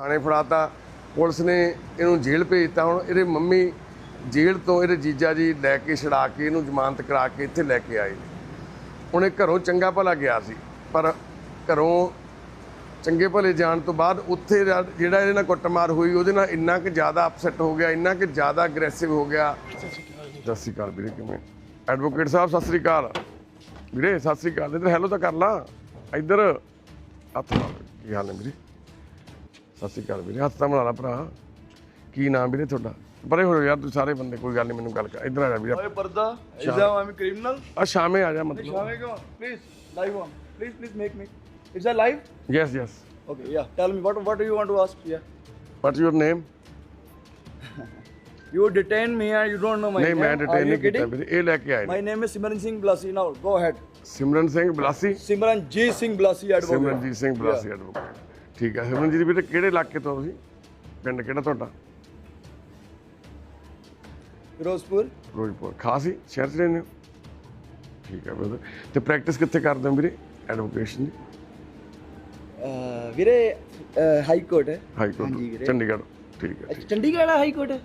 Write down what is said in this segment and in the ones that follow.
ਥਾਣੇ ਫੜਾਤਾ। ਪੁਲਿਸ ਨੇ ਇਹਨੂੰ ਜੇਲ੍ਹ ਭੇਜਤਾ ਹੁਣ ਇਹਦੇ ਮੰਮੀ ਜੇਲ੍ਹ ਤੋਂ ਇਹਦੇ ਜੀਜਾ ਜੀ ਲੈ ਕੇ ਛੜਾ ਕੇ ਇਹਨੂੰ ਜ਼ਮਾਨਤ ਕਰਾ ਕੇ ਇੱਥੇ ਲੈ ਕੇ ਆਏ ਨੇ। ਹੁਣ ਇਹ ਘਰੋਂ ਚੰਗਾ ਭਲਾ ਗਿਆ ਸੀ। ਪਰ ਘਰੋਂ ਚੰਗੇ ਭਲੇ ਜਾਣ ਤੋਂ ਬਾਅਦ ਉੱਥੇ ਜਿਹੜਾ ਇਹਦੇ ਨਾਲ ਕੁੱਟਮਾਰ ਹੋਈ, ਉਹਦੇ ਨਾਲ ਇੰਨਾ ਕਿ ਜ਼ਿਆਦਾ ਅਪਸੈਟ ਹੋ ਗਿਆ, ਇੰਨਾ ਕਿ ਜ਼ਿਆਦਾ ਅਗਰੈਸਿਵ ਹੋ ਗਿਆ। ਸਤਿ ਸ਼੍ਰੀ ਅਕਾਲ ਵੀਰੇ, ਕਿਵੇਂ? ਐਡਵੋਕੇਟ ਸਾਹਿਬ, ਸਤਿ ਸ਼੍ਰੀ ਅਕਾਲ। ਵੀਰੇ, ਸਤਿ ਸ਼੍ਰੀ ਅਕਾਲ। ਇੱਧਰ ਹੈਲੋ ਤਾਂ ਕਰ ਲਾ। ਇੱਧਰ, ਹੱਥ ਲਾ ਕੀ ਹਾਲ ਹੈ ਵੀਰੇ? ਸਤਿ ਸ਼੍ਰੀ ਅਕਾਲ ਵੀਰੇ ਹੱਥ ਤਾਂ ਬਣਾ ਲਾ ਭਰਾ ਕੀ ਨਾਮ ਵੀਰੇ ਤੁਹਾਡਾ ਬੜੇ ਹੋ ਯਾਰ ਤੁਸੀਂ ਸਾਰੇ ਬੰਦੇ ਕੋਈ ਗੱਲ ਨਹੀਂ ਮੈਨੂੰ ਗੱਲ ਕਰ ਇੱਧਰ ਆ ਜਾ ਵੀਰੇ is that I'm a criminal? ਆ ਸ਼ਾਮੇ ਆ ਜਾ ਮਤਲਬ go on. Please, live on. Please, please make me. Is that live? Yes yes yeah. Tell me, what what do you want to ask? Yeah. What's your name You detain me and you don't know my ਨਹੀਂ name. ਮੈਂ detain ਨਹੀਂ ਕੀਤਾ? ਵੀਰੇ ਇਹ ਲੈ ਕੇ ਆਏ ਨੇ My name is Simran Singh Blasi. Now, go ahead. Simran Singh Blasi Simran G Singh Blasi, advocate. Simranjeet Singh Blasi advocate ਠੀਕ ਹੈ ਸਿਮਰਨਜੀਤ ਵੀਰੇ ਕਿਹੜੇ ਇਲਾਕੇ ਤੋਂ ਤੁਸੀਂ? ਪਿੰਡ ਕਿਹੜਾ ਤੁਹਾਡਾ? Firozpur. ਫਿਰੋਜ਼ਪੁਰ। ਖਾਸ ਹੀ? ਸ਼ਹਿਰ ਚ ਰਹਿੰਦੇ ਹੋ? ਠੀਕ ਹੈ ਬ੍ਰਦਰ ਤੇ ਪ੍ਰੈਕਟਿਸ ਕਿੱਥੇ ਕਰਦੇ ਹੋ ਵੀਰੇ? ਐਡਵੋਕੇਸ਼ਨ ਦੀ? Uh, ਵੀਰੇ ਹਾਈ ਕੋਰਟ ਹੈ। ਹਾਈ ਹਾਂਜੀ ਕੋਰਟ ਵੀਰੇ। ਚੰਡੀਗੜ੍ਹ। ਠੀਕ ਹੈ ਅੱਛਾ ਚੰਡੀਗੜ੍ਹ ਦਾ ਹਾਈ ਕੋਰਟ ਹੈ?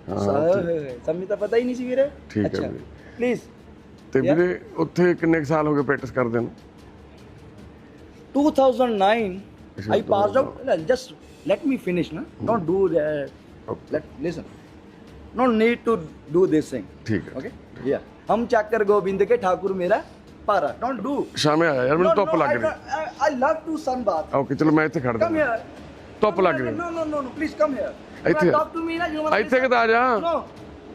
ਸਾਨੂੰ ਤਾਂ ਪਤਾ ਹੀ ਨਹੀਂ ਸੀ ਵੀਰੇ। ਠੀਕ ਹੈ ਵੀਰੇ। ਪਲੀਜ਼ ਤੇ ਵੀਰੇ ਉੱਥੇ ਕਿੰਨੇ ਕੁ ਸਾਲ ਹੋ ਗਏ ਪ੍ਰੈਕਟਿਸ ਕਰਦੇ ਨੂੰ? 2009 This is I passed out. No, just let me finish. na. Hmm. Don't do the. Okay. Let, listen. No need to do this thing. ठीक है. Okay. Yeah. हम चक्कर गोविंद के ठाकुर मेरा पारा. Don't do. शाम में आया यार मैंने टॉप लग रही. I love to sun bath. Okay चलो मैं इतने खड़ा. Come here. टॉप लग रही. No no no no please come here. इतने. Talk to me ना. इतने के तो आ जा. No.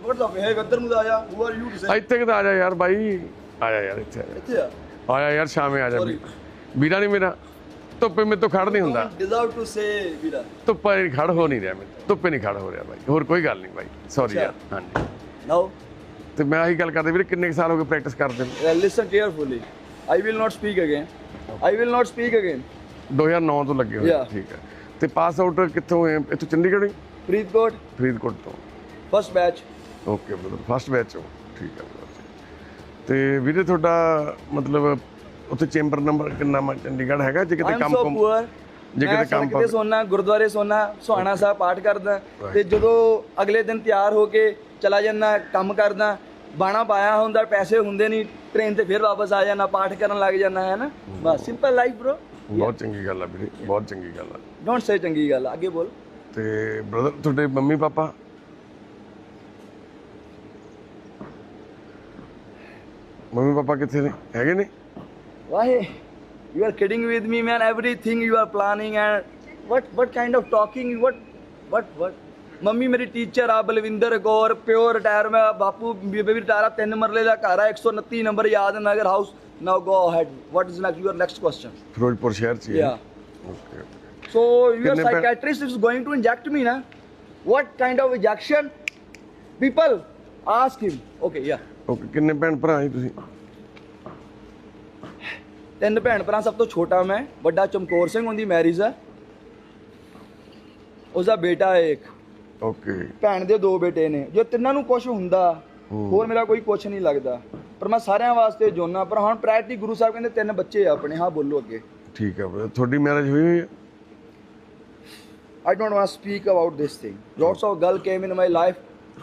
What the heck? इधर मुझे आया. Who are you to say? इतने के तो आ जा यार भाई. आया यार इतने. इतने. आया यार शाम में आ जा. बीड़ा नहीं मेरा. ਧੁੱਪੇ ਮੇਰੇ ਤੋਂ ਖੜ ਨਹੀਂ ਹੁੰਦਾ। Deserve to say ਵੀਰਾ। ਧੁੱਪੇ ਨਹੀਂ ਖੜ ਹੋ ਨਹੀਂ ਰਿਹਾ ਮੈਂ ਧੁੱਪੇ ਨਹੀਂ ਖੜ ਹੋ ਰਿਹਾ ਬਾਈ। ਹੋਰ ਕੋਈ ਗੱਲ ਨਹੀਂ ਬਾਈ। ਸੌਰੀ। ਯਾਰ। ਹਾਂਜੀ। Now? ਤੇ ਮੈਂ ਆਹੀ ਗੱਲ ਕਰਦਾ ਵੀਰੇ ਕਿੰਨੇ ਸਾਲ ਹੋ ਗਏ ਪ੍ਰੈਕਟਿਸ ਕਰਦੇ ਨੂੰ? Listen carefully. I will not speak again. I will not speak again. 2009 ਤੋਂ ਲੱਗੇ ਹੋਏ. ਠੀਕ ਹੈ। ਤੇ ਪਾਸ ਆਊਟ ਕਿੱਥੋਂ ਹੋਏ? ਇੱਥੋਂ ਚੰਡੀਗੜ੍ਹ ਹੀ? ਫਰੀਦਕੋਟ। ਫਰੀਦਕੋਟ ਤੋਂ। First batch okay brother first batch ਹੋ। ਠੀਕ ਹੈ। ਤੇ ਵੀਰੇ ਤੁਹਾਡਾ ਮਤਲਬ ਉੱਥੇ ਚੈਂਬਰ ਨੰਬਰ ਕਿੰਨਾ ਮ ਚੰਡੀਗੜ੍ਹ ਹੈਗਾ? ਜੇ ਕਿਤੇ ਕੰਮ ਕੁਮ ਜੇ ਕਿਤੇ ਕੰਮ ਸੜਕ ਤੇ ਸੋਨਾ ਗੁਰਦੁਆਰੇ ਸੋਨਾ ਸੁਹਾਣਾ ਸਾਹਿਬ ਪਾਠ ਕਰਦਾ। ਤੇ ਜਦੋਂ ਅਗਲੇ ਦਿਨ ਤਿਆਰ ਹੋ ਕੇ ਚਲਾ ਜਾਂਦਾ ਕੰਮ ਕਰਦਾ ਬਾਣਾ ਪਾਇਆ ਹੁੰਦਾ ਪੈਸੇ ਹੁੰਦੇ ਨਹੀਂ ਟ੍ਰੇਨ ਤੇ ਫਿਰ ਵਾਪਸ ਆ ਜਾਣਾ ਪਾਠ ਕਰਨ ਲੱਗ ਜਾਣਾ ਹੈ ਨਾ? ਬਸ ਸਿੰਪਲ ਲਾਈਫ ਬ్రో ਬਹੁਤ ਚੰਗੀ ਗੱਲ ਆ ਵੀਰੇ ਬਹੁਤ ਚੰਗੀ ਗੱਲ ਆ। ਡੋਂਟ ਸੇ ਚੰਗੀ ਗੱਲ ਆ, ਅੱਗੇ ਬੋਲ। ਤੇ ਬ੍ਰਦਰ ਤੁਹਾਡੇ ਮੰਮੀ ਪਾਪਾ? ਮੰਮੀ ਪਾਪਾ ਕਿੱਥੇ ਨੇ? ਹੈਗੇ ਨੇ? ਵਾਹੇ you are kidding with me man everything you are planning and what what kind of talking what what what mummy ਮੇਰੀ ਟੀਚਰ ਆ ਬਲਵਿੰਦਰ ਕੌਰ ਪਿਓ ਰਿਟਾਇਰ ਮੈਂ ਬਾਪੂ ਬੇਬੀ ਰਿਟਾਇਰ ਆ ਤਿੰਨ ਮਰਲੇ ਦਾ ਘਰ ਆ 129 ਨੰਬਰ ਯਾਦ ਨਗਰ house now go ahead what is next your next question Firozpur ਸ਼ਹਿਰ ਚ ਹੀ Yeah. ਓਕੇ So your ਕਿੰਨੇ ਪੈ- psychiatrist is going to inject me, na? What kind of injection? People, ask him. Okay, yeah. Okay ਕਿੰਨੇ ਭੈਣ ਭਰਾ ਜੀ ਤੁਸੀਂ ਤਿੰਨ ਭੈਣ ਭਰਾ ਸਭ ਤੋਂ ਛੋਟਾ ਮੈਂ ਵੱਡਾ ਚਮਕੌਰ ਸਿੰਘ ਉਹਦੀ ਮੈਰਿਜ ਹੈ ਉਸਦਾ ਬੇਟਾ ਹੈ ਇੱਕ ਓਕੇ ਭੈਣ ਦੇ ਦੋ ਬੇਟੇ ਨੇ ਜੋ ਤਿੰਨਾਂ ਨੂੰ ਕੁਝ ਹੁੰਦਾ ਹੋਰ ਮੇਰਾ ਕੋਈ ਕੁਝ ਨਹੀਂ ਲੱਗਦਾ ਪਰ ਮੈਂ ਸਾਰਿਆਂ ਵਾਸਤੇ ਜੋਨਾ ਪਰ ਹੁਣ ਪ੍ਰਾਇਰਟੀ ਗੁਰੂ ਸਾਹਿਬ ਕਹਿੰਦੇ ਤਿੰਨ ਬੱਚੇ ਆ ਆਪਣੇ ਹਾਂ ਬੋਲੋ ਅੱਗੇ ਠੀਕ ਹੈ। ਤੁਹਾਡੀ ਮੈਰਿਜ ਹੋਈ ਹੋਈ ਹੈ I don't want to speak about this thing. Lots of girl came in my life.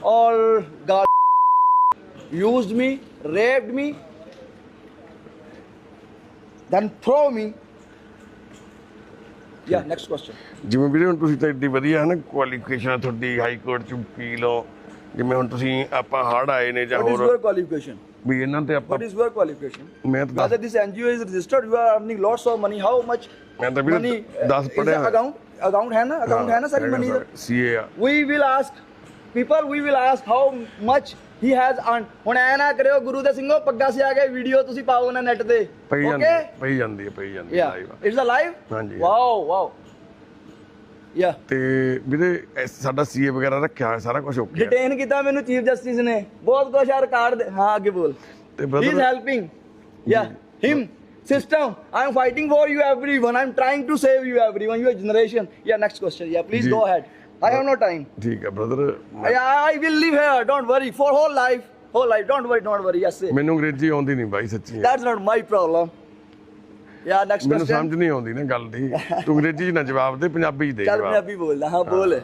All God used me, raped me, then throw me yeah next question ਜਿਵੇਂ ਵੀਰੇ ਹੁਣ ਤੁਸੀਂ ਤਾਂ ਇੱਡੀ ਵਧੀਆ ਹੈ ਨਾ ਕੁਆਲੀਫਿਕੇਸ਼ਨ ਆ ਤੁਹਾਡੀ ਹਾਈ ਕੋਰਟ ਚ ਅਪੀਲ ਹੋ ਜਿਵੇਂ ਹੁਣ ਤੁਸੀਂ ਆਪਾਂ ਹੜ ਆਏ ਨੇ ਜਾਂ what is your ਹੋਰ qualification ਵੀ ਇਹਨਾਂ ਤੇ ਆਪਾਂ what is your qualification ਮੈਂ ਤਾਂ whether ਦੱਸ- this ngo is registered you are earning lots of money how much ਮੈਂ ਤਾਂ money ਵੀਰੇ uh, 10 is ਪੜਿਆ the account account hai na account hai na sari money CA we will ask people we will ask how much he has earned ਹੁਣ ਐ ਨਾ ਕਰਿਓ ਗੁਰੂ ਦੇ ਸਿੰਘੋ ਪੱਗਾ ਸਿਆ ਕੇ ਵੀਡੀਓ ਤੁਸੀਂ ਪਾਓ ਨਾ ਨੈਟ ਤੇ ਪਈ ਜਾਂਦੀ ਹੈ, ਓਕੇ ਪਈ ਜਾਂਦੀ ਹੈ ਪਈ ਜਾਂਦੀ ਹੈ ਯਾ ਆ। ਇਟਸ ਅ ਲਾਈਵ ਹਾਂਜੀ। ਵਾਓ ਵਾਓ ਯਾ ਤੇ ਵੀਰੇ ਇਸ- ਸਾਡਾ ਸੀਏ ਵਗੈਰਾ ਰੱਖਿਆ ਹੋਇਆ ਸਾਰਾ ਕੁਝ ਓਕੇ ਡਿਟੇਨ ਕੀਤਾ ਮੈਨੂੰ ਚੀਫ ਜਸਟਿਸ ਨੇ ਬਹੁਤ ਕੁਝ ਆ ਰਿਕਾਰਡ ਹਾਂ ਅੱਗੇ ਬੋਲ ਤੇ he is brother helping yeah him system i am fighting for you everyone i am trying to save you everyone your generation yeah next question yeah please ਜੀ। go ahead i have no time. ਠੀਕ ਹੈ brother I, I will live here don't worry. For whole life whole life don't worry don't worry. Yes say ਮੈਨੂੰ ਅੰਗਰੇਜ਼ੀ ਆਉਂਦੀ ਨਹੀਂ ਬਾਈ ਸੱਚੀ That's not my problem. Yeah next ਮੈਨੂੰ ਸਮਝ ਨਹੀਂ ਆਉਂਦੀ ਨਾ ਗੱਲ ਦੀ। ਤੂੰ ਅੰਗਰੇਜ਼ੀ 'ਚ ਨਾ ਜਵਾਬ ਦੇ ਪੰਜਾਬੀ 'ਚ ਦੇ ਚੱਲ ਜਵਾਬ। ਪੰਜਾਬੀ ਬੋਲਦਾ ਹਾਂ ਬੋਲ।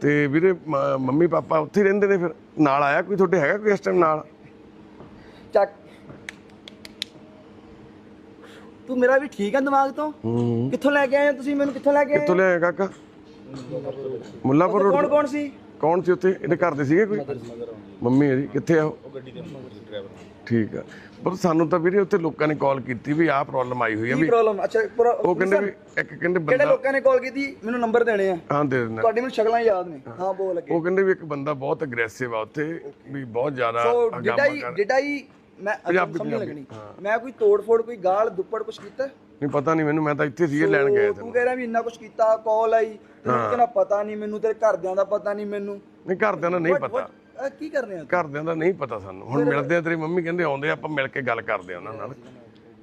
ਤੇ ਵੀਰੇ ਮ- ਮੰਮੀ ਪਾਪਾ ਉੱਥੇ ਹੀ ਰਹਿੰਦੇ ਨੇ ਫਿਰ? ਨਾਲ ਆਇਆ ਕੋਈ ਤੁਹਾਡੇ ਹੈਗਾ ਕੋਈ ਇਸ ਟਾਈਮ ਨਾਲ? ਚੱਕ। ਤੂੰ ਮੇਰਾ ਵੀ ਠੀਕ ਹੈ ਦਿਮਾਗ ਤੋਂ? ਹੂੰ। ਕਿੱਥੋਂ ਲੈ ਕੇ ਆਏ ਹੋ ਤੁਸੀਂ? ਮੈਨੂੰ ਕਿੱਥੋਂ ਲੈ ਕੇ ਆਏ ਕਿੱਥੋਂ ਲਿਆਇਆ ਕਾਕਾ? ਮੁੱਲਾਪੁਰ ਰੋਡ ਕੌਣ? ਕੌਣ ਸੀ? ਕੌਣ ਸੀ ਉੱਥੇ? ਇਹਦੇ ਘਰ ਦੇ ਸੀਗੇ ਕੋਈ? ਮੰਮੀ ਹੈ ਜੀ ਕਿੱਥੇ ਆ ਉਹ? ਠੀਕ ਆ। ਪਰ ਸਾਨੂੰ ਤਾਂ ਵੀਰੇ ਉੱਥੇ ਲੋਕਾਂ ਨੇ ਕਾਲ ਕੀਤੀ ਵੀ ਆਹ ਪ੍ਰੋਬਲਮ ਆਈ ਹੋਈ ਆ ਕੀ ਵੀ ਪ੍ਰੋਬਲਮ ਅੱਛਾ pro- ਉਹ ਕਹਿੰਦੇ ਵੀ ਇੱਕ ਕਹਿੰਦੇ ਕਿਹੜੇ ਬੰਦਾ ਲੋਕਾਂ ਨੇ ਕਾਲ ਕੀਤੀ? ਮੈਨੂੰ ਨੰਬਰ ਦੇਣੇ ਆ। ਹਾਂ ਦੇ ਦਿੰਦਾ ਤੁਹਾਡੀ ਮੈਨੂੰ ਸ਼ਕਲਾਂ ਯਾਦ ਨੇ। ਹਾਂ। ਬੋਲ ਅੱਗੇ। ਉਹ ਕਹਿੰਦੇ ਵੀ ਇੱਕ ਬੰਦਾ ਬਹੁਤ ਅਗਰੈਸਿਵ ਆ ਉੱਥੇ ਵੀ ਬਹੁਤ ਜ਼ਿਆਦਾ ਸੋ ਹੰਗਾਮਾ ਡਿਡ ਕਰ ਡਿਡ ਆਈ ਮੈਂ ਸਮਝ ਲੱਗਣੀ। ਮੈਂ ਕੋਈ ਤੋੜ ਫੋੜ ਕੋਈ ਗਾਲ ਦੁੱਪੜ ਕੁਝ ਕੀਤਾ? ਨਹੀਂ ਪਤਾ ਨਹੀਂ ਮੈਨੂੰ ਮੈਂ ਤਾਂ ਇੱਥੇ ਸੀ ਇਹ ਲੈਣ ਗਏ ਤੂੰ ਕਹਿ ਰਿਹਾ ਵੀ ਇੰਨਾ ਕੁਝ ਕੀਤਾ ਕਾਲ ਆਈ ਤੈਨੂੰ ਕਹਿੰਦਾ ਪਤਾ ਨਹੀਂ ਮੈਨੂੰ ਤੇਰੇ ਘਰਦਿਆਂ ਦਾ ਪਤਾ ਨਹੀਂ ਮੈਨੂੰ। ਨਹੀਂ ਘਰਦਿਆਂ ਦਾ ਨਹੀਂ ਪਤਾ। ਕੀ ਕਰ ਰਹੇ ਆ ਘਰਦਿਆਂ ਦਾ ਨਹੀਂ ਪਤਾ ਸਾਨੂੰ। ਹੁਣ ਮਿਲਦੇ ਆ ਤੇਰੀ ਮੰਮੀ ਕਹਿੰਦੇ ਆਉਂਦੇ ਆ ਆਪਾਂ ਮਿਲ ਕੇ ਗੱਲ ਕਰਦੇ ਆ ਉਹਨਾਂ ਨਾਲ।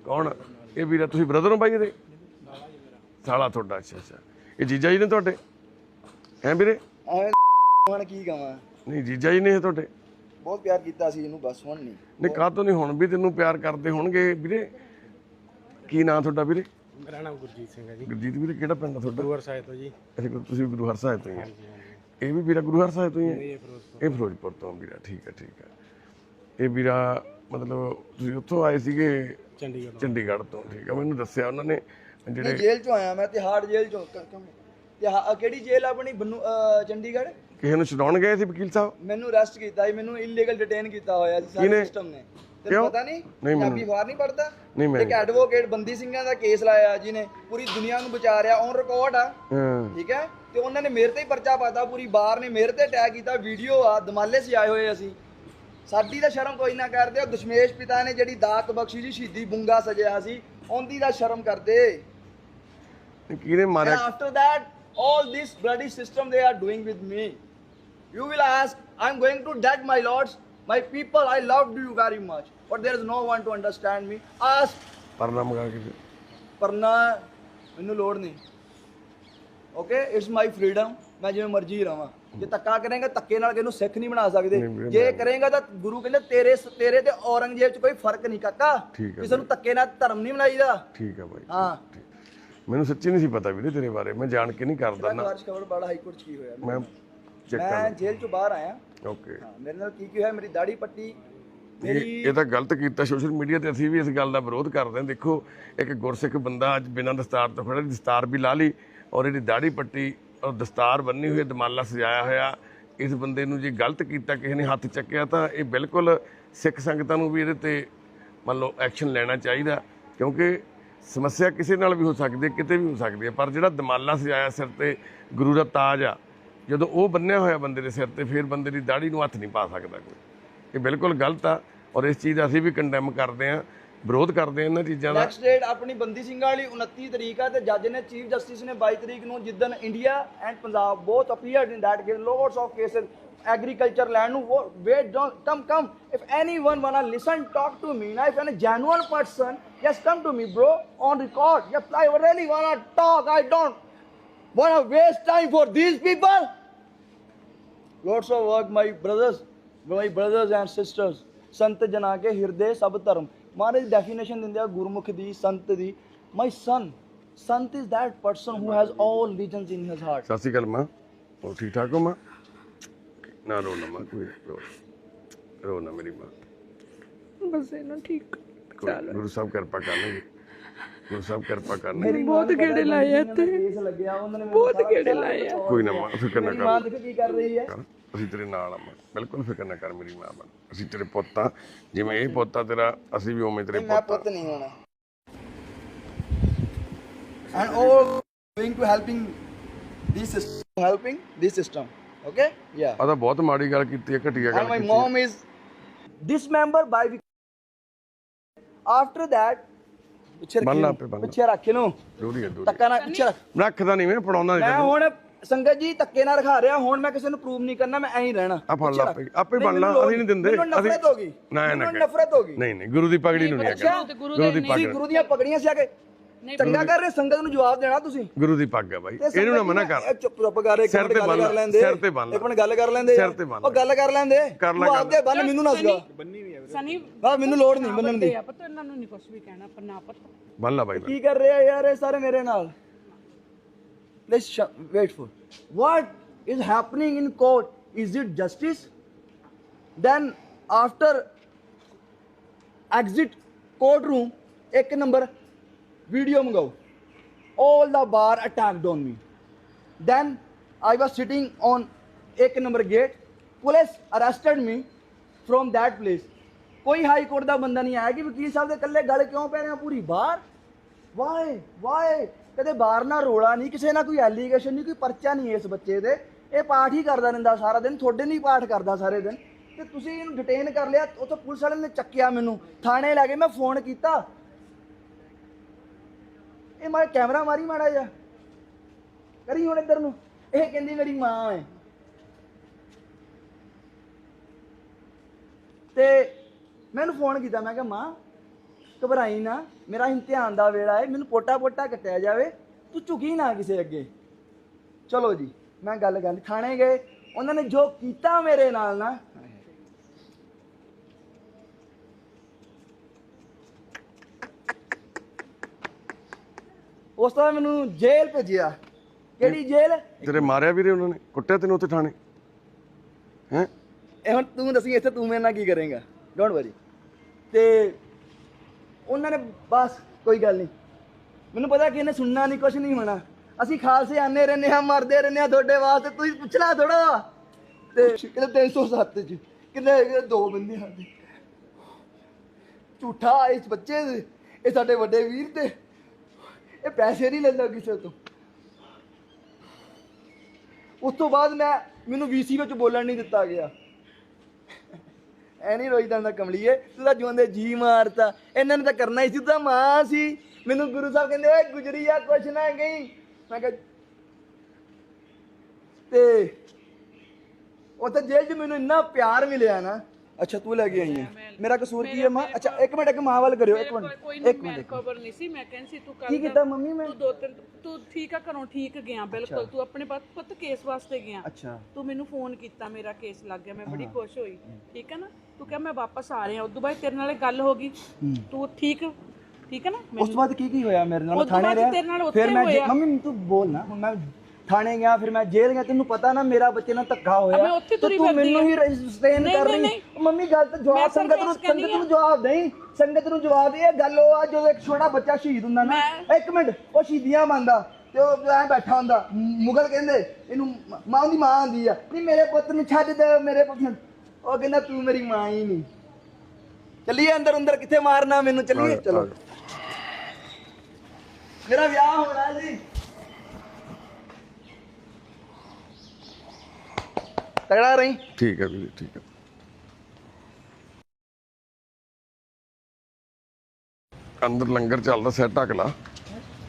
ਕੌਣ? ਇਹ ਵੀਰਾ ਤੁਸੀਂ ਬ੍ਰਦਰ ਹੋ ਬਾਈ ਇਹਦੇ? ਸਾਲਾ ਤੁਹਾਡਾ ਅੱਛਾ ਅੱਛਾ। ਇਹ ਜੀਜਾ ਜੀ ਨੇ ਤੁਹਾਡੇ? ਹੈ ਵੀਰੇ? ਐਵੇਂ ਹੁਣ ਕੀ ਕਹਾਂ? ਨਹੀਂ ਜੀਜਾ ਜੀ ਨੇ ਇਹ ਤੁਹਾਡੇ? ਬਹੁਤ ਪਿਆਰ ਕੀਤਾ ਸੀ ਇਹਨੂੰ ਬਸ ਹੁਣ ਨਹੀਂ। ਨਹੀਂ ਕਾਹ ਤੋਂ ਨਹੀਂ ਹੁਣ ਵੀ ਤੈਨੂੰ ਪਿਆਰ ਕਰਦੇ ਹੋਣਗੇ ਵੀਰੇ? ਕੀ ਨਾਂ ਤੁਹਾਡਾ ਵੀਰੇ? ਮੇਰਾ ਨਾਮ ਗੁਰਜੀਤ ਸਿੰਘ ਹੈ ਜੀ। ਗੁਰਜੀਤ ਵੀਰੇ ਕਿਹੜਾ ਪਿੰਡ ਆ ਤੁਹਾਡਾ? ਗੁਰੂਵਰ ਸਾਹਿਬ ਤੋਂ ਜੀ। ਅੱਛਾ ਗੁਰੂ- ਤੁਸੀਂ ਗੁਰੂ ਹਰ ਸਾਹਿਬ ਤੋਂ ਹੀ ਆ। ਇਹ ਵੀ ਵੀਰਾ ਗੁਰੂ ਹਰ ਸਾਹਿਬ ਤੋਂ ਹੀ ਹੈ ਇਹ ਫਿਰੋਜ਼ਪੁਰ ਇਹ ਫਿਰੋਜ਼ਪੁਰ ਤੋਂ ਵੀਰਾ ਠੀਕ ਹੈ ਠੀਕ ਹੈ ਇਹ ਵੀਰਾ ਮਤਲਬ ਤੁਸੀਂ ਉੱਥੋਂ ਆਏ ਸੀਗੇ ਚੰਡੀਗੜ੍ਹ ਚੰਡੀਗੜ੍ਹ ਤੋਂ ਠੀਕ ਹੈ ਮੈਨੂੰ ਦੱਸਿਆ ਉਹਨਾਂ ਨੇ ਜਿਹੜੇ ਜੇਲ੍ਹ ਚੋਂ ਆਇਆ ਮੈਂ ਤਿਹਾੜ ਜੇਲ੍ਹ ਚੋਂ ਕ- ਕ- ਤਿਹਾ- ਕਿਹੜੀ ਜੇਲ੍ਹ ਆ ਆਪਣੀ? ਬੰਨੂ ਅਹ ਚੰਡੀਗੜ੍ਹ? ਕਿਸੇ ਨੂੰ ਛਡਾਉਣ ਗਏ ਸੀ ਵਕੀਲ ਸਾਹਿਬ? ਮੈਨੂੰ ਅਰੈਸਟ ਕੀਤਾ ਸੀ ਮੈਨੂੰ ਇਲੀਗਲ ਡਿਟੇਨ ਕੀਤਾ ਹੋਇਆ ਸੀ ਸਾਰੇ ਕਿਹਨੇ? ਸਿਸਟਮ ਨੇ। ਕਿਉਂ? ਤੈਨੂੰ ਪਤਾ ਨਹੀਂ? ਨਹੀਂ ਪੰਜਾਬੀ ਅਖਬਾਰ ਨਹੀਂ ਪੜਦਾ ਨਹੀਂ ਮੈਂ ਇੱਕ ਐਡਵੋਕੇਟ ਬੰਦੀ ਸਿੰਘਾਂ ਦਾ ਕੇਸ ਲਾਇਆ ਜਿਹਨੇ ਪੂਰੀ ਦੁਨੀਆ ਨੂੰ ਬਚਾ ਰਿਹਾ ਔਨ ਰਿਕਾਰਡ ਆ। ਠੀਕ ਹੈ? ਤੇ ਉਹਨਾਂ ਨੇ ਮੇਰੇ ਤੇ ਹੀ ਪਰਚਾ ਪਾਤਾ ਪੂਰੀ ਬਾਰ ਨੇ ਮੇਰੇ ਤੇ ਅਟੈਕ ਕੀਤਾ ਵੀਡੀਓ ਆ ਦਮਾਲੇ ਸੀ ਆਏ ਹੋਏ ਅਸੀਂ। ਸਾਡੀ ਤਾਂ ਸ਼ਰਮ ਕੋਈ ਨਾ ਕਰਦੇ ਉਹ ਦਸ਼ਮੇਸ਼ ਪਿਤਾ ਨੇ ਜਿਹੜੀ ਦਾਤ ਬਖਸ਼ੀ ਸੀ ਸ਼ਹੀਦੀ ਬੁੰਗਾ ਸਜਿਆ ਸੀ ਉਹਦੀ ਦਾ ਸ਼ਰਮ ਕਰਦੇ। ਕਿਹਨੇ And ਮਾਰਿਆ after that, all this bloody system they are doing with me. You will ask, I'm going to dead, my lords. My people, I loved you very much. But there is no one to understand me. Ask ਪਰਨਾ ਮੰਗਾ ਕੇ ਪਰਨਾ ਮੈਨੂੰ ਲੋੜ ਨਹੀਂ। Okay it's my freedom ਮੈਂ ਜਿਵੇਂ ਮਰਜ਼ੀ ਰਵਾਂ। ਜੇ ਧੱਕਾ ਕਰੇਗਾ ਧੱਕੇ ਨਾਲ ਕਿਹਨੂੰ ਸਿੱਖ ਨਹੀਂ ਬਣਾ ਸਕਦੇ। ਨਹੀਂ ਵੀਰੇ, ਜੇ ਕਰੇਗਾ ਤਾਂ ਗੁਰੂ ਕਹਿੰਦੇ ਤੇਰੇ ਤੇਰੇ ਤੇ ਔਰੰਗਜ਼ੇਬ 'ਚ ਕੋਈ ਫ਼ਰਕ ਨਹੀਂ ਕਾਕਾ। ਠੀਕ ਹੈ ਕਿਸੇ ਨੂੰ ਧੱਕੇ ਨਾਲ ਧਰਮ ਨਹੀਂ ਬਣਾਈਦਾ। ਠੀਕ ਹੈ ਬਾਈ। ਹਾਂ। ਮੈਨੂੰ ਸੱਚੀ ਨਹੀਂ ਸੀ ਪਤਾ ਵੀਰੇ ਤੇਰੇ ਬਾਰੇ। ਮੈਂ ਜਾਣ ਕੇ ਨਹੀਂ ਕਰਦਾ ਨਾ। ਵਾਰਸ਼ ਖਬਰ ਬੜਾ ਹਾਈ ਕੋਰਟ 'ਚ ਕੀ ਹੋਇਆ? ਮੈਂ ਚੈੱਕ ਮੈਂ ਕਰ ਜੇਲ੍ਹ 'ਚੋਂ ਬਾਹਰ ਆਇਆ। ਓਕੇ ਹਾਂ ਮੇਰੇ ਨਾਲ ਕੀ ਕੀ ਹੋਇਆ? ਮੇਰੀ ਦਾੜੀ ਪੱਟੀ ਇਹ ਇਹ ਤਾਂ ਗਲਤ ਕੀਤਾ ਸੋਸ਼ਲ ਮੀਡੀਆ ਤੇ। ਅਸੀਂ ਵੀ ਇਸ ਗੱਲ ਦਾ ਵਿਰੋਧ ਕਰਦੇ ਹਾਂ। ਦੇਖੋ ਇੱਕ ਗੁਰਸਿੱਖ ਬੰਦਾ ਅੱਜ ਬਿਨਾਂ ਦਸਤਾਰ ਤੋਂ ਖੜਾ ਦਸਤਾਰ ਵੀ ਲਾ ਲਈ ਔਰ ਇਹਦੀ ਦਾੜੀ ਪੱਟੀ ਔਰ ਦਸਤਾਰ ਬੰਨੀ ਹੋਈ ਦਮਾਲਾ ਸਜਾਇਆ ਹੋਇਆ। ਇਸ ਬੰਦੇ ਨੂੰ ਜੇ ਗਲਤ ਕੀਤਾ ਕਿਸੇ ਨੇ ਹੱਥ ਚੱਕਿਆ ਤਾਂ ਇਹ ਬਿਲਕੁਲ ਸਿੱਖ ਸੰਗਤਾਂ ਨੂੰ ਵੀ ਇਹਦੇ ਤੇ ਮੰਨ ਲਓ ਐਕਸ਼ਨ ਲੈਣਾ ਚਾਹੀਦਾ। ਕਿਉਂਕਿ ਸਮੱਸਿਆ ਕਿਸੇ ਨਾਲ ਵੀ ਹੋ ਸਕਦੀ ਹੈ ਕਿਤੇ ਵੀ ਹੋ ਸਕਦੀ ਹੈ। ਪਰ ਜਿਹੜਾ ਦਮਾਲਾ ਸਜਾਇਆ ਸਿਰ ਤੇ ਗੁਰੂ ਦਾ ਤਾਜ ਆ ਜਦੋਂ ਉਹ ਬੰਨਿਆ ਹੋਇਆ ਬੰਦੇ ਦੇ ਸਿਰ ਤੇ, ਫਿਰ ਬੰਦੇ ਦੀ ਦਾੜੀ ਨੂੰ ਹੱਥ ਨਹੀਂ ਪਾ ਸਕਦਾ ਕੋਈ। ਇਹ ਬਿਲਕੁਲ ਗਲਤ ਆ ਔਰ ਇਸ ਚੀਜ਼ ਦਾ ਅਸੀਂ ਵੀ ਕੰਡੈਮ ਕਰਦੇ ਆ ਵਿਰੋਧ ਕਰਦੇ ਆ ਇਹਨਾਂ ਚੀਜ਼ਾਂ ਦਾ। ਨੈਕਸਟ ਡੇਟ ਆਪਣੀ ਬੰਦੀ ਸਿੰਘਾਂ ਵਾਲੀ 29 ਤਰੀਕ ਆ ਤੇ ਜੱਜ ਨੇ ਚੀਫ ਜਸਟਿਸ ਨੇ 22 ਤਰੀਕ ਨੂੰ ਜਿੱਦਨ India and Punjab both appeared in that case lots of cases agriculture land ਨੂੰ wait don't come come if anyone wanna listen talk to me ਨਾ if an genuine person just come to me bro, on record if i really wanna talk, i don't wanna waste time for these people lots of work my brothers my brothers and sisters ਸੰਤ ਜਨਾ ਕੇ ਹਿਰਦੇ ਸਭ ਧਰਮ ਮਹਾਰਾਜ definition ਦਿੰਦੇ ਆ ਗੁਰਮੁਖ ਦੀ ਸੰਤ ਦੀ my son Sant is that person who has all religions in his heart ਸਤਿ ਸ਼੍ਰੀ ਅਕਾਲ ਮਾਂ ਹੋਰ ਠੀਕ ਠਾਕ ਹੋ ਮਾਂ ਨਾ ਰੋ ਨਾ ਮਾਂ ਕੋਈ ਰੋ ਰੋ ਨਾ ਮੇਰੀ ਮਾਂ ਬਸ ਇਹਨਾਂ ਠੀਕ ਕੋਈ ਗੁਰੂ ਸਾਹਿਬ ਕਿਰਪਾ ਕਰਨਗੇ ਗੁਰੂ ਸਾਹਿਬ ਕਿਰਪਾ ਕਰਨਗੇ ਬਹੁਤ ਗੇੜੇ ਲਾਏ ਆ ਇੱਥੇ? ਕੇਸ ਲੱਗਿਆ ਉਹਨਾਂ ਨੇ ਬਹੁਤ ਗੇੜੇ ਲਾਏ ਆ? ਕੋਈ ਨਾ ਮਾਂ ਫਿਕਰ ਨਾ ਕਰ। ਦੇਖੋ ਕੀ ਕਰ ਰਹੀ ਹੈ? ਅਸੀਂ ਤੇਰੇ ਨਾਲ ਆ ਮਾਂ ਬਿਲਕੁਲ ਫਿਕਰ ਨਾ ਕਰ ਮੇਰੀ ਮਾਂ ਬਣ। ਅਸੀਂ ਤੇਰੇ ਪੁੱਤ ਆ ਜਿਵੇਂ ਇਹ ਪੁੱਤ ਆ ਤੇਰਾ ਅਸੀਂ ਵੀ ਉਵੇਂ ਤੇਰੇ ਮੈਂ ਪੁੱਤ ਆ। ਪੁੱਤ ਨਹੀਂ ਹੋਣਾ। And all going to helping this system helping this system okay? Yeah. ਆ ਤਾਂ ਬਹੁਤ ਮਾੜੀ ਗੱਲ ਕੀਤੀ ਹੈ ਘਟੀਆ ਗੱਲ and my ਕੀਤੀ ਹੈ। mom is dismembered by after that ਪਿੱਛੇ ਰੱਖੀ ਆਪੇ ਬੰਨ ਲਾ। ਪਿੱਛੇ ਰੱਖ ਇਹਨੂੰ। ਜ਼ਰੂਰੀ ਹੈ ਦੂਰੀ ਧੱਕਾ ਨਾ ਪਿੱਛੇ ਰੱਖ। ਰੱਖਦਾ ਨਹੀਂ ਮੈਂ ਪੜਾਉਂਦਾ ਨਹੀਂ ਮੈਂ ਹੁਣ ਸੰਗਤ ਜੀ ਧੱਕੇ ਨਾਲ ਰਖਾ ਰਿਹਾ ਹੁਣ ਮੈਂ ਕਿਸੇ ਨੂੰ ਪ੍ਰੂਵ ਨਹੀਂ ਕਰਨਾ ਮੈਂ ਐਂ ਹੀ ਰਹਿਣਾ। ਆ ਫੜ ਲਾ ਪਿੱਛੇ ਆਪੇ ਰੱਖ। ਆਪੇ ਨਹੀਂ, ਬਣ ਲਾ ਮੈਨੂੰ ਲੋੜ ਅਸੀਂ ਨਹੀਂ ਦਿੰਦੇ। ਮੈਨੂੰ ਨਫ਼ਰਤ ਅਸੀਂ- ਹੋ ਗਈ। ਨਾ ਨਾ ਮੈਨੂੰ। ਨਫ਼ਰਤ ਹੋ ਗਈ। ਨਹੀਂ ਨਹੀਂ ਗੁਰੂ ਦੀ ਪਗੜੀ ਨੂੰ ਨਹੀਂ ਆ ਅੱਛਾ, ਗੁਰੂ ਦੀ ਪਗੜੀ। ਗੁਰੂ ਦੀਆਂ ਪਗੜੀਆਂ ਸਿਆ ਕੇ। ਚੰਗਾ ਕਰ ਰਹੇ ਸੰਗਤ ਨੂੰ ਜਵਾਬ ਦੇਣਾ ਤੁਸੀਂ। ਗੁਰੂ ਦੀ ਪੱਗ ਹੈ ਬਾਈ। ਇਹਨੂੰ ਨਾ ਮਨਾ ਕਰ। ਚੁੱਪ ਚੁੱਪ ਕਰ ਇੱਕ ਸਿਰ ਮਿੰਟ ਤੇ ਗੱਲ ਬੰਨ ਕਰ ਲਾ, ਲੈਂਦੇ। ਸਿਰ ਤੇ ਬੰਨ ਲਾ। ਇੱਕ ਮਿੰਟ ਗੱਲ ਕਰ ਲੈਂਦੇ ਸਿਰ ਤੇ ਬੰਨ ਉਹ ਗੱਲ ਕਰ ਲੈਂਦੇ ਕਰ ਲੈ। ਆਪਦੇ ਬੰਨ ਮੈਨੂੰ ਨਾ ਸੀਗਾ ਸਨੀ ਹਾਂ ਮੈਨੂੰ ਲੋੜ ਨਹੀਂ ਬੰਨਣ ਦੀ। ਪਤਾ ਇਹਨਾਂ ਨੂੰ ਨਹੀਂ ਕੁਝ ਵੀ ਕਹਿਣਾ ਪਰ ਨਾ ਪਤਾ। ਬੰਨ ਲਾ ਬਾਈ ਕੀ ਕਰ ਰਹੇ ਯਾਰ ਇਹ ਸਾਰੇ ਮੇਰੇ ਨਾਲ? Let's wait for what is happening in court? Is it justice? Then after exit courtroom ਇੱਕ ਨੰਬਰ ਵੀਡੀਓ ਮੰਗਾਓ। All the bar attacked on me. Then i was sitting on ਇੱਕ number gate police arrested me from that place. ਕੋਈ high court ਦਾ ਬੰਦਾ ਨਹੀਂ ਆਇਆ ਕਿ ਵਕੀਲ ਸਾਹਿਬ ਦੇ ਇਕੱਲੇ ਗੱਲ ਕਿਉਂ ਪੈ ਰਿਹਾ ਪੂਰੀ ਬਾਹਰ ਵਾਏ ਵਾਏ ਕਦੇ ਬਾਹਰ ਨਾ ਰੋਲਾ ਨਹੀਂ, ਕਿਸੇ ਨਾਲ ਕੋਈ ਐਲੀਗੇਸ਼ਨ ਨਹੀਂ, ਕੋਈ ਪਰਚਾ ਨਹੀਂ ਇਸ ਬੱਚੇ ਦੇ। ਇਹ ਪਾਠ ਹੀ ਕਰਦਾ ਰਹਿੰਦਾ ਸਾਰਾ ਦਿਨ, ਤੁਹਾਡੇ ਨਹੀਂ ਪਾਠ ਕਰਦਾ ਸਾਰੇ ਦਿਨ। ਤੇ ਤੁਸੀਂ ਇਹਨੂੰ ਡਿਟੇਨ ਕਰ ਲਿਆ, ਉੱਥੋਂ ਪੁਲਿਸ ਵਾਲਿਆਂ ਨੇ ਚੱਕਿਆ ਮੈਨੂੰ। ਥਾਣੇ ਲੈ ਕੇ ਮੈਂ ਫੋਨ ਕੀਤਾ। ਇਹ ਮੈਂ ਕੈਮਰਾ ਮਾਰੀ ਮਾੜਾ ਜਾ ਕਰੀ ਹੁਣ ਇੱਧਰ ਨੂੰ। ਇਹ ਕਹਿੰਦੀ ਮੇਰੀ ਮਾਂ ਹੈ। ਤੇ ਮੈਨੂੰ ਫੋਨ ਕੀਤਾ, ਮੈਂ ਕਿਹਾ, ਮਾਂ, ਘਬਰਾਈ ਨਾ। ਮੇਰਾ ਇਮਤਿਹਾਨ ਦਾ ਵੇਲਾ ਹੈ। ਮੈਨੂੰ ਪੋਟਾ ਪੋਟਾ ਕੱਟਿਆ ਜਾਵੇ। ਤੂੰ ਝੁਕੀ ਨਾ ਕਿਸੇ ਅੱਗੇ। ਚਲੋ ਜੀ, ਮੈਂ ਗੱਲ ਕਰ ਲਈ। ਥਾਣੇ ਗਏ। ਉਹਨਾਂ ਨੇ ਜੋ ਕੀਤਾ ਮੇਰੇ ਨਾਲ ਨਾ ਉਸ ਤੋਂ ਬਾਅਦ ਮੈਨੂੰ ਜੇਲ੍ਹ ਭੇਜਿਆ। ਕਿਹੜੀ ਜੇਲ੍ਹ? ਤੇਰੇ ਮਾਰਿਆ ਵੀਰੇ ਉਹਨਾਂ ਨੇ ਕੁੱਟਿਆ ਤੈਨੂੰ ਉੱਥੇ ਥਾਣੇ। ਹੈ? ਇਹ ਹੁਣ ਤੂੰ ਦੱਸੀ ਇੱਥੇ ਤੂੰ ਮੇਰੇ ਨਾਲ ਕੀ ਕਰੇਗਾ? ਡੋਂਟ ਵਰੀ ਤੇ ਉਹਨਾਂ ਨੇ ਬਸ ਕੋਈ ਗੱਲ ਨਹੀਂ। ਮੈਨੂੰ ਪਤਾ ਕਿ ਇਹਨੇ ਸੁਣਨਾ ਨਹੀਂ ਕੁਝ ਨਹੀਂ ਹੋਣਾ। ਅਸੀਂ ਖਾਲਸੇ ਆਨੇ ਰਹਿੰਦੇ ਹਾਂ ਮਰਦੇ ਰਹਿੰਦੇ ਹਾਂ ਤੁਹਾਡੇ ਵਾਸਤੇ। ਤੁਸੀਂ ਪੁੱਛਣਾ ਥੋੜਾ ਤੇ ਕਿਤੇ 307 ਚ ਕਿਤੇ ਦੋ ਬੰਦੇ ਆਂਦੇ ਝੂਠਾ ਇਸ ਬੱਚੇ ਦੇ ਇਹ ਸਾਡੇ ਵੱਡੇ ਵੀਰ ਤੇ। ਇਹ ਪੈਸੇ ਨਹੀਂ ਲੈਂਦਾ ਕਿਸੇ ਤੋਂ। ਉਸ ਤੋਂ ਬਾਅਦ ਮੈਂ, ਮੈਨੂੰ ਵੀਸੀ ਵਿੱਚ ਬੋਲਣ ਨਹੀਂ ਦਿੱਤਾ ਗਿਆ। ਐ ਨਹੀਂ ਰੋਈ ਜਾਂਦਾ ਕਮਲੀਏ, ਤੂੰ ਤਾਂ ਜਿਉਂਦੇ ਜੀ ਮਾਰਤਾ। ਇਹਨਾਂ ਨੇ ਤਾਂ ਕਰਨਾ ਹੀ ਸੀ, ਤੂੰ ਮਾਂ ਸੀ। ਮੈਨੂੰ ਗੁਰੂ ਸਾਹਿਬ ਕਹਿੰਦੇ, ਓਏ, ਗੁਜਰੀ ਆ, ਕੁਛ ਨਾ ਗਈ ਮੈਂ ਕਿਹਾ, ਤੇ ਉੱਥੇ ਜੇਲ੍ਹ 'ਚ ਮੈਨੂੰ ਇੰਨਾ ਪਿਆਰ ਮਿਲਿਆ ਨਾ ਅੱਛਾ ਤੂੰ ਲੈ ਕੇ ਆਈ ਹੈ। ਮੇਰਾ ਕਸੂਰ ਕੀ ਹੈ ਮਾਂ? ਅੱਛਾ ਇੱਕ ਮਿੰਟ ਇੱਕ ਮਾਂ ਵੱਲ ਕਰਿਓ ਇੱਕ ਕੋਈ ਮਿੰਟ ਇੱਕ ਮੈਂ ਮਿੰਟ। ਖਬਰ ਨਹੀਂ ਸੀ ਮੈਂ ਕਹਿੰਦੀ ਸੀ ਤੂੰ ਕੱਲ ਕੀ ਕੀਤਾ ਮੰਮੀ ਮੈਂ? ਤੂੰ ਦੋ ਤਿੰਨ ਤੂੰ ਠੀਕ ਆ ਘਰੋਂ ਠੀਕ ਗਿਆ ਬਿਲਕੁਲ ਤੂੰ ਆਪਣੇ ਪੁੱਤ ਪੁੱਤ ਕੇਸ ਵਾਸਤੇ ਗਿਆ। ਅੱਛਾ। ਤੂੰ ਮੈਨੂੰ ਫੋਨ ਕੀਤਾ ਮੇਰਾ ਕੇਸ ਲੱਗ ਗਿਆ ਮੈਂ ਬੜੀ ਖੁਸ਼ ਹੋਈ ਠੀਕ ਹੈ ਨਾ? ਤੂੰ ਕਿਹਾ ਮੈਂ ਵਾਪਸ ਆ ਰਿਹਾ ਉਦੋਂ ਬਾਅਦ ਤੇਰੇ ਨਾਲ ਇਹ ਗੱਲ ਹੋ ਗਈ। ਤੂੰ ਠੀਕ ਠੀਕ ਹੈ ਨਾ? ਉਸ ਤੋਂ ਬਾਅਦ ਕੀ ਕੀ ਹੋਇਆ? ਮੇਰੇ ਨਾਲ ਥਾਣੇ ਰਿਹਾ? ਫਿਰ ਮੈਂ। ਮੰਮੀ ਤੂੰ ਬੋਲ ਨਾ ਹੁਣ ਮੈਂ ਥਾਣੇ ਗਿਆ ਫਿਰ ਮੈਂ ਜੇਲ੍ਹ ਗਿਆ ਤੈਨੂੰ ਪਤਾ ਨਾ ਮੇਰਾ ਬੱਚੇ ਨਾਲ ਧੱਕਾ ਹੋਇਆ। ਤੇ ਤੂੰ ਮੈਨੂੰ ਹੀ। ਰਜਿਸਟ੍ਰੇਨ ਨਹੀਂ, ਕਰ ਨਹੀਂ, ਰਹੀ। ਮੰਮੀ ਗੱਲ ਤਾਂ ਜਵਾਬ ਸੰਗਤ ਨੂੰ ਸੰਗਤ ਨੂੰ ਜਵਾਬ ਦੇਈ। ਸੰਗਤ ਨੂੰ ਜਵਾਬ ਦੇ ਇਹ ਗੱਲ ਉਹ ਆ ਜਦੋਂ ਇੱਕ ਛੋਟਾ ਬੱਚਾ ਸ਼ਹੀਦ ਹੁੰਦਾ ਨਾ ਇੱਕ ਮਿੰਟ ਉਹ ਸ਼ਹੀਦੀਆਂ ਮੰਨਦਾ ਤੇ ਉਹ ਐ ਬੈਠਾ ਹੁੰਦਾ ਮੁਗਲ ਕਹਿੰਦੇ ਇਹਨੂੰ ਮ- ਦੀ ਮਾਂ ਆਂਦੀ ਆ ਨਹੀਂ ਮੇਰੇ ਪੁੱਤ ਨੂੰ ਛੱਡ ਦੇ ਮੇਰੇ ਪੁੱਤ ਨੂੰ। ਉਹ ਕਹਿੰਦਾ ਤੂੰ ਮੇਰੀ ਮਾਂ ਹੀ ਨਹੀਂ। ਚੱਲੀਏ ਅੰਦਰ ਅੰਦਰ ਕਿੱਥੇ ਮਾਰਨਾ ਮੈਨੂੰ ਚੱਲੀਏ ਚਲੋ। ਮੇਰਾ ਵਿਆਹ ਹੋਣਾ ਜੀ। ਤਗੜਾ ਰਹੀ। ਠੀਕ ਹੈ ਵੀਰੇ ਠੀਕ ਹੈ। ਅੰਦਰ ਲੰਗਰ ਚੱਲਦਾ ਸਿਰ ਢੱਕ ਲਾ।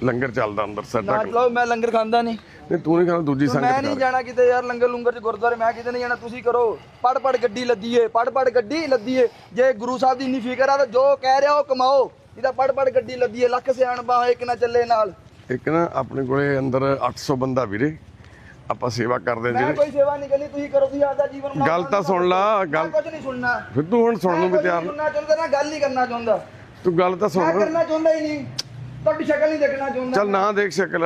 ਲੰਗਰ ਚੱਲਦਾ ਅੰਦਰ ਸਿਰ ਨਾ ਢੱਕ ਲਾ। ਮੈਂ ਲੰਗਰ ਖਾਂਦਾ ਨਹੀਂ। ਨਹੀਂ ਤੂੰ ਨਹੀਂ ਖਾਣਾ ਦੂਜੀ ਮੈਂ ਸੰਗਤ ਨਹੀਂ ਕਰ ਜਾਣਾ ਕਿਤੇ ਯਾਰ ਲੰਗਰ ਲੰਗਰ ਚ ਗੁਰਦੁਆਰੇ ਮੈਂ ਕਿਤੇ ਨਹੀਂ ਜਾਣਾ ਤੁਸੀਂ ਕਰੋ। ਪੜ ਪੜ ਗੱਡੀ ਲੱਦੀਏ ਪੜ ਪੜ ਗੱਡੀ ਲੱਦੀਏ। ਜੇ ਗੁਰੂ ਸਾਹਿਬ ਦੀ ਇੰਨੀ ਫਿਕਰ ਆ ਤਾਂ ਜੋ ਕਹਿ ਰਿਹਾ ਉਹ ਕਮਾਓ। ਇਹਦਾ ਪੜ ਪੜ ਗੱਡੀ ਲੱਦੀਏ ਲੱਖ ਸਿਆਣ ਬਾਹ ਇੱਕ ਨਾ ਚੱਲੇ ਨਾਲ। ਇੱਕ ਨਾ ਆਪਣੇ ਕੋਲੇ ਅੰਦਰ 800 ਬੰਦਾ ਵੀਰੇ। ਆਪਾਂ ਸੇਵਾ ਕਰਦੇ ਮੈਂ ਜਿਹੜੇ ਕੋਈ ਸੇਵਾ ਨਹੀਂ ਕਰਨੀ ਤੁਸੀਂ ਕਰੋ ਤੁਸੀਂ ਆਪਦਾ ਜੀਵਨ ਬਣਾਓ ਗੱਲ ਤਾਂ ਸੁਣ ਲਾ ਗੱਲ ਕੁਝ ਨਹੀਂ ਸੁਣਨਾ। ਫਿਰ ਤੂੰ ਹੁਣ ਸੁਣਨ ਨੂੰ ਵੀ ਤਿਆਰ ਨਹੀਂ ਸੁਣਨਾ ਚਾਹੁੰਦਾ ਨਾ ਗੱਲ ਨਹੀਂ ਕਰਨਾ ਚਾਹੁੰਦਾ। ਤੂੰ ਗੱਲ ਤਾਂ ਮੈਂ ਸੁਣ ਕਰਨਾ ਚਾਹੁੰਦਾ ਹੀ ਨਹੀਂ। ਤੁਹਾਡੀ ਸ਼ਕਲ ਨਹੀਂ ਦੇਖਣਾ ਚਾਹੁੰਦਾ। ਚੱਲ ਨਾ ਦੇਖ ਸ਼ਕਲ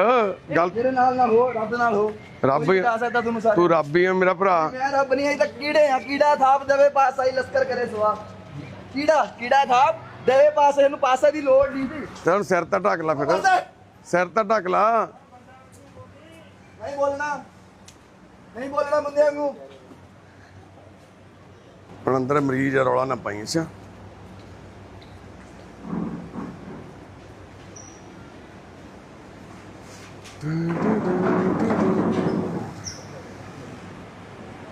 ਗੱਲ ਮੇਰੇ ਨਾਲ ਨਾ ਹੋ ਰੱਬ ਨਾਲ ਹੋ। ਰੱਬ ਕੋਈ ਬਚਾ ਸਕਦਾ ਤੁਹਾਨੂੰ ਸਾਰੇ ਤੂੰ ਰੱਬ ਹੀ ਆ ਮੇਰਾ ਭਰਾ। ਮੈਂ ਰੱਬ ਨਹੀਂ ਆਈ ਤਾਂ ਕੀੜੇ ਆ ਕੀੜਾ ਥਾਪ ਦੇਵੇ ਪਾਸਾ ਹੀ ਲਸਕਰ ਕਰੇ ਸਵਾ ਕੀੜਾ ਕੀੜਾ ਥਾਪ ਦੇਵੇ ਪਾਸੇ ਨੂੰ ਪਾਸੇ ਦੀ ਲੋੜ ਨਹੀਂ ਸੀ। ਤੇ ਹੁਣ ਸਿਰ ਤਾਂ ਢੱਕ ਲਾ ਫਿਰ। ਸਿਰ ਤਾਂ ਢੱਕ ਲਾ। ਨਹੀਂ ਬੋਲਣਾ। ਨਹੀਂ ਬੋਲਣਾ ਨੂੰ। ਹੁਣ ਅੰਦਰ ਮਰੀਜ਼ ਆ, ਰੌਲਾ ਨਾ ਪਾਈ ਅੱਛਾ।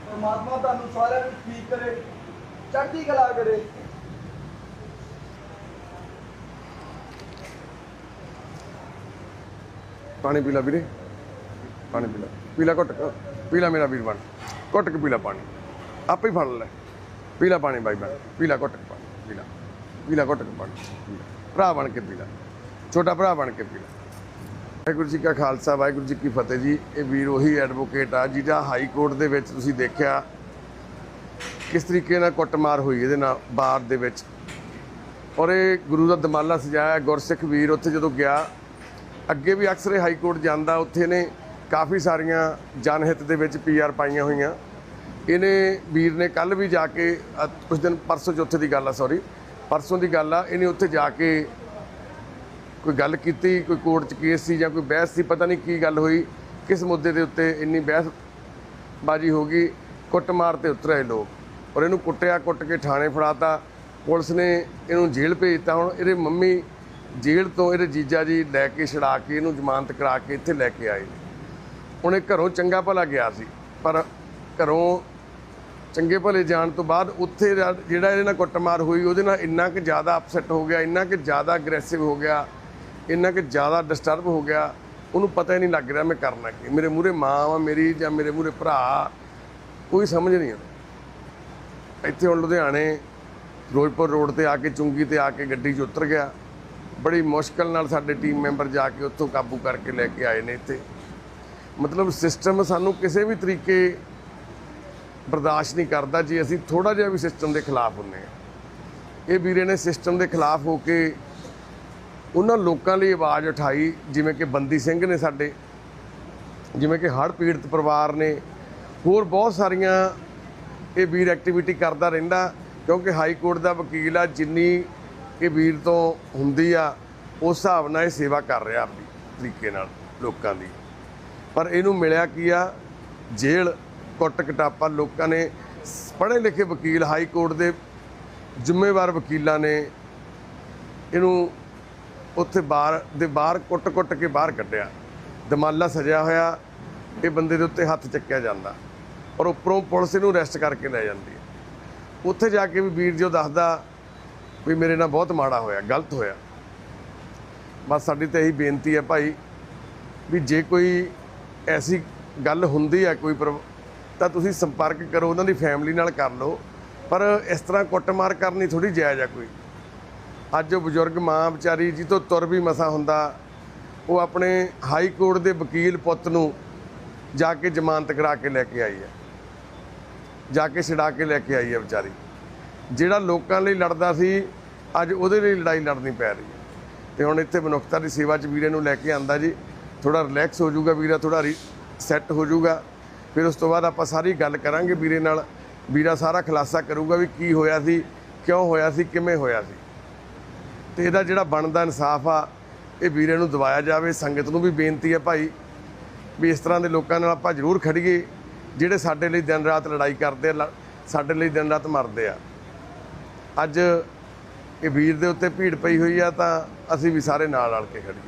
ਪਰਮਾਤਮਾ ਤੁਹਾਨੂੰ ਸਾਰਿਆਂ ਨੂੰ ਠੀਕ ਕਰੇ ਚੜ੍ਹਦੀ ਕਲਾ ਕਰੇ। ਪਾਣੀ ਪੀ ਲੈ ਵੀਰੇ। ਪਾਣੀ ਪੀਲਾ ਪੀਲਾ ਪੀ ਲੈ ਘੁੱਟ ਕੇ। ਪੀ ਮੇਰਾ ਵੀਰ ਬਣ। ਘੁੱਟ ਕੇ ਪੀ ਪਾਣੀ। ਆਪੇ ਹੀ ਫੜ ਲੈ। ਪੀਲਾ ਪਾਣੀ ਬਾਈ ਬਣ। ਪੀਲਾ ਲੈ ਘੁੱਟ ਕੇ ਪਾਣੀ ਪੀਲਾ ਪੀਲਾ ਪੀ ਘੁੱਟ ਕੇ ਪਾਣੀ ਪੀਲਾ ਭਰਾ ਬਣ ਕੇ ਪੀਲਾ ਛੋਟਾ ਭਰਾ ਬਣ ਕੇ ਪੀਲਾ ਵਾਹਿਗੁਰੂ ਜੀ ਕਾ ਖਾਲਸਾ, ਵਾਹਿਗੁਰੂ ਜੀ ਕੀ ਫਤਿਹ ਜੀ। ਇਹ ਵੀਰ ਉਹੀ ਐਡਵੋਕੇਟ ਆ ਜਿਹਦਾ ਹਾਈ ਕੋਰਟ ਦੇ ਵਿੱਚ ਤੁਸੀਂ ਦੇਖਿਆ ਕਿਸ ਤਰੀਕੇ ਨਾਲ ਕੁੱਟਮਾਰ ਹੋਈ ਇਹਦੇ ਨਾਲ, ਬਾਰ ਦੇ ਵਿੱਚ। ਔਰ ਇਹ ਗੁਰੂ ਦਾ ਦਮਾਲਾ ਸਜਾਇਆ। ਗੁਰਸਿੱਖ ਵੀਰ ਉੱਥੇ ਜਦੋਂ ਗਿਆ, ਅੱਗੇ ਵੀ ਅਕਸਰ ਇਹ ਹਾਈ ਕੋਰਟ ਜਾਂਦਾ, ਉੱਥੇ ਨੇ ਕਾਫੀ ਸਾਰੀਆਂ ਜਨਹਿਤ ਦੇ ਵਿੱਚ ਪੀਆਰ ਪਾਈਆਂ ਹੋਈਆਂ। ਇਹਨੇ ਵੀਰ ਨੇ ਕੱਲ ਵੀ ਜਾ ਕੇ ਅ, ਕੁਛ ਦਿਨ ਪਰਸੋਂ ਚੌਥੇ ਦੀ ਗੱਲ ਆ ਸੌਰੀ ਪਰਸੋਂ ਦੀ ਗੱਲ ਆ ਇਹਨੇ ਉੱਥੇ ਜਾ ਕੇ ਕੋਈ ਗੱਲ ਕੀਤੀ ਕੋਈ ਕੋਰਟ 'ਚ ਕੇਸ ਸੀ ਜਾਂ ਕੋਈ ਬਹਿਸ ਸੀ ਪਤਾ ਨਹੀਂ ਕੀ ਗੱਲ ਹੋਈ। ਕਿਸ ਮੁੱਦੇ ਦੇ ਉੱਤੇ ਇੰਨੀ ਬਹਿਸ ਬਾਜੀ ਹੋ ਗਈ ਕੁੱਟਮਾਰ ਤੇ ਉਤਰ ਆਏ ਲੋਕ। ਔਰ ਇਹਨੂੰ ਕੁੱਟਿਆ ਕੁੱਟ ਕੇ ਥਾਣੇ ਫੜਾਤਾ। ਪੁਲਿਸ ਨੇ ਇਹਨੂੰ ਜੇਲ੍ਹ ਭੇਜਤਾ ਹੁਣ ਇਹਦੇ ਮੰਮੀ ਜੇਲ੍ਹ ਤੋਂ ਇਹਦੇ ਜੀਜਾ ਜੀ ਲੈ ਕੇ ਛੜਾ ਕੇ ਇਹਨੂੰ ਜ਼ਮਾਨਤ ਕਰਾ ਕੇ ਇੱਥੇ ਲੈ ਕੇ ਆਏ ਨੇ। ਉਹਨੇ ਘਰੋਂ ਚੰਗਾ ਭਲਾ ਗਿਆ ਸੀ, ਪਰ ਘਰੋਂ ਚੰਗੇ ਭਲੇ ਜਾਣ ਤੋਂ ਬਾਅਦ ਉੱਥੇ ਜਿਹੜਾ ਇਹਦੇ ਨਾਲ ਕੁੱਟਮਾਰ ਹੋਈ, ਉਹਦੇ ਨਾਲ ਇੰਨਾ ਕਿ ਜ਼ਿਆਦਾ ਅਪਸੈਟ ਹੋ ਗਿਆ, ਇੰਨਾ ਕਿ ਜ਼ਿਆਦਾ ਅਗਰੈਸਿਵ ਹੋ ਗਿਆ, ਇੰਨਾ ਕਿ ਜ਼ਿਆਦਾ ਡਿਸਟਰਬ ਹੋ ਗਿਆ, ਉਹਨੂੰ ਪਤਾ ਹੀ ਨਹੀਂ ਲੱਗ ਰਿਹਾ ਮੈਂ ਕਰਨਾ ਕੀ। ਮੇਰੇ ਮੂਹਰੇ ਮਾਂ ਵਾ ਮੇਰੀ ਜਾਂ ਮੇਰੇ ਮੂਹਰੇ ਭਰਾ, ਕੋਈ ਸਮਝ ਨਹੀਂ ਆਉਂਦੀ। ਇੱਥੇ ਹੁਣ ਲੁਧਿਆਣੇ ਫਿਰੋਜ਼ਪੁਰ ਰੋਡ ਤੇ ਆ ਕੇ ਚੁੰਗੀ ਤੇ ਆ ਕੇ ਗੱਡੀ 'ਚ ਉਤਰ ਗਿਆ। ਬੜੀ ਮੁਸ਼ਕਲ ਨਾਲ ਸਾਡੇ ਟੀਮ ਮੈਂਬਰ ਜਾ ਕੇ ਉੱਥੋਂ ਕਾਬੂ ਕਰਕੇ ਲੈ ਕੇ ਆਏ ਨੇ ਇੱਥੇ। ਮਤਲਬ ਸਿਸਟਮ ਸਾਨੂੰ ਕਿਸੇ ਵੀ ਤਰੀਕੇ ਬਰਦਾਸ਼ਤ ਨਹੀਂ ਕਰਦਾ ਜੇ। ਅਸੀਂ ਥੋੜਾ ਜਿਹਾ ਵੀ ਸਿਸਟਮ ਦੇ ਖਿਲਾਫ ਹੁੰਨੇ ਆ ਇਹ ਵੀਰੇ ਨੇ ਸਿਸਟਮ ਦੇ ਖਿਲਾਫ ਹੋ ਕੇ ਉਹਨਾਂ ਲੋਕਾਂ ਲਈ ਆਵਾਜ਼ ਉਠਾਈ, ਜਿਵੇਂ ਕਿ ਬੰਦੀ ਸਿੰਘ ਨੇ ਸਾਡੇ, ਜਿਵੇਂ ਕਿ ਹੜ੍ਹ ਪੀੜਤ ਪਰਿਵਾਰ ਨੇ, ਹੋਰ ਬਹੁਤ ਸਾਰੀਆਂ ਇਹ ਵੀਰ ਐਕਟੀਵਿਟੀ ਕਰਦਾ ਰਹਿੰਦਾ, ਕਿਉਂਕਿ ਹਾਈ ਕੋਰਟ ਦਾ ਵਕੀਲ ਆ, ਜਿੰਨੀ ਇਹ ਵੀਰ ਤੋਂ ਹੁੰਦੀ ਆ, ਉਸ ਹਿਸਾਬ ਨਾਲ ਇਹ ਸੇਵਾ ਕਰ ਰਿਹਾ ਆਪਣੀ ਤਰੀਕੇ ਨਾਲ ਲੋਕਾਂ ਦੀ। ਪਰ ਇਹਨੂੰ ਮਿਲਿਆ ਕੀ ਆ? ਜੇਲ੍ਹ, ਕੁੱਟ ਕਟਾਪਾ ਲੋਕਾਂ ਨੇ, ਪੜ੍ਹੇ ਲਿਖੇ ਵਕੀਲ, ਹਾਈ ਕੋਰਟ ਦੇ ਜ਼ਿੰਮੇਵਾਰ ਵਕੀਲਾਂ ਨੇ ਇਹਨੂੰ ਉੱਥੇ ਬਾਹਰ, ਦੇ ਬਾਹਰ ਕੁੱਟ-ਕੁੱਟ ਕੇ ਬਾਹਰ ਕੱਢਿਆ। ਦਮਾਲਾ ਸਜਿਆ ਹੋਇਆ, ਇਹ ਬੰਦੇ ਦੇ ਉੱਤੇ ਹੱਥ ਚੱਕਿਆ ਜਾਂਦਾ ਔਰ ਉੱਪਰੋਂ ਪੁਲਿਸ ਇਹਨੂੰ ਅਰੈਸਟ ਕਰਕੇ ਲੈ ਜਾਂਦੀ ਹੈ। ਉੱਥੇ ਜਾ ਕੇ ਵੀ ਵੀਰ ਜੋ ਦੱਸਦਾ ਵੀ ਮੇਰੇ ਨਾਲ ਬਹੁਤ ਮਾੜਾ ਹੋਇਆ, ਗਲਤ ਹੋਇਆ। ਬਸ ਸਾਡੀ ਤਾਂ ਇਹੀ ਬੇਨਤੀ ਹੈ ਭਾਈ ਵੀ ਜੇ ਕੋਈ ਐਸੀ ਗੱਲ ਹੁੰਦੀ ਹੈ ਕੋਈ ਪਰ- ਤਾਂ ਤੁਸੀਂ ਸੰਪਰਕ ਕਰੋ, ਉਹਨਾਂ ਦੀ ਫੈਮਿਲੀ ਨਾਲ ਕਰ ਲਓ। ਪਰ ਇਸ ਤਰ੍ਹਾਂ ਕੁੱਟਮਾਰ ਕਰਨੀ ਥੋੜੀ ਜਾਇਜ਼ ਆ ਕੋਈ। ਅੱਜ ਉਹ ਬਜ਼ੁਰਗ ਮਾਂ ਵਿਚਾਰੀ ਜੀ ਤੋਂ ਤੁਰ ਵੀ ਮਸਾ ਹੁੰਦਾ, ਉਹ ਆਪਣੇ ਹਾਈ ਕੋਰਟ ਦੇ ਵਕੀਲ ਪੁੱਤ ਨੂੰ ਜਾ ਕੇ ਜ਼ਮਾਨਤ ਕਰਾ ਕੇ ਲੈ ਕੇ ਆਈ ਹੈ ਜਾ ਕੇ ਛਡਾ ਕੇ ਲੈ ਕੇ ਆਈ ਹੈ ਵਿਚਾਰੀ। ਜਿਹੜਾ ਲੋਕਾਂ ਲਈ ਲੜਦਾ ਸੀ, ਅੱਜ ਉਹਦੇ ਲਈ ਲੜਾਈ ਲੜਨੀ ਪੈ ਰਹੀ ਹੈ ਤੇ ਹੁਣ ਇੱਥੇ ਮਨੁੱਖਤਾ ਦੀ ਸੇਵਾ 'ਚ ਵੀਰੇ ਨੂੰ ਲੈ ਕੇ ਆਂਦਾ ਜੀ ਥੋੜਾ ਰਿਲੈਕਸ ਹੋ ਜਾਊਗਾ ਵੀਰਾ ਥੋੜਾ ਸੈੱਟ ਹੋ ਜਾਊਗਾ। ਫਿਰ ਉਸ ਤੋਂ ਬਾਅਦ ਆਪਾਂ ਸਾਰੀ ਗੱਲ ਕਰਾਂਗੇ ਵੀਰੇ ਨਾਲ। ਵੀਰਾ ਸਾਰਾ ਖੁਲਾਸਾ ਕਰੂਗਾ ਵੀ ਕੀ ਹੋਇਆ ਸੀ, ਕਿਉਂ ਹੋਇਆ ਸੀ, ਕਿਵੇਂ ਹੋਇਆ ਸੀ। ਤੇ ਇਹਦਾ ਜਿਹੜਾ ਬਣਦਾ ਇਨਸਾਫ ਆ, ਇਹ ਵੀਰੇ ਨੂੰ ਦਵਾਇਆ ਜਾਵੇ। ਸੰਗਤ ਨੂੰ ਵੀ ਬੇਨਤੀ ਹੈ ਭਾਈ ਵੀ ਇਸ ਤਰ੍ਹਾਂ ਦੇ ਲੋਕਾਂ ਨਾਲ ਆਪਾਂ ਜ਼ਰੂਰ ਖੜੀਏ, ਜਿਹੜੇ ਸਾਡੇ ਲਈ ਦਿਨ ਰਾਤ ਲੜਾਈ ਕਰਦੇ ਆ, ਲ- ਸਾਡੇ ਲਈ ਦਿਨ ਰਾਤ ਮਰਦੇ ਆ। ਅੱਜ ਇਹ ਵੀਰ ਦੇ ਉੱਤੇ ਭੀੜ ਪਈ ਹੋਈ ਆ ਤਾਂ ਅਸੀਂ ਵੀ ਸਾਰੇ ਨਾਲ ਰਲ ਕੇ ਖੜੀਏ।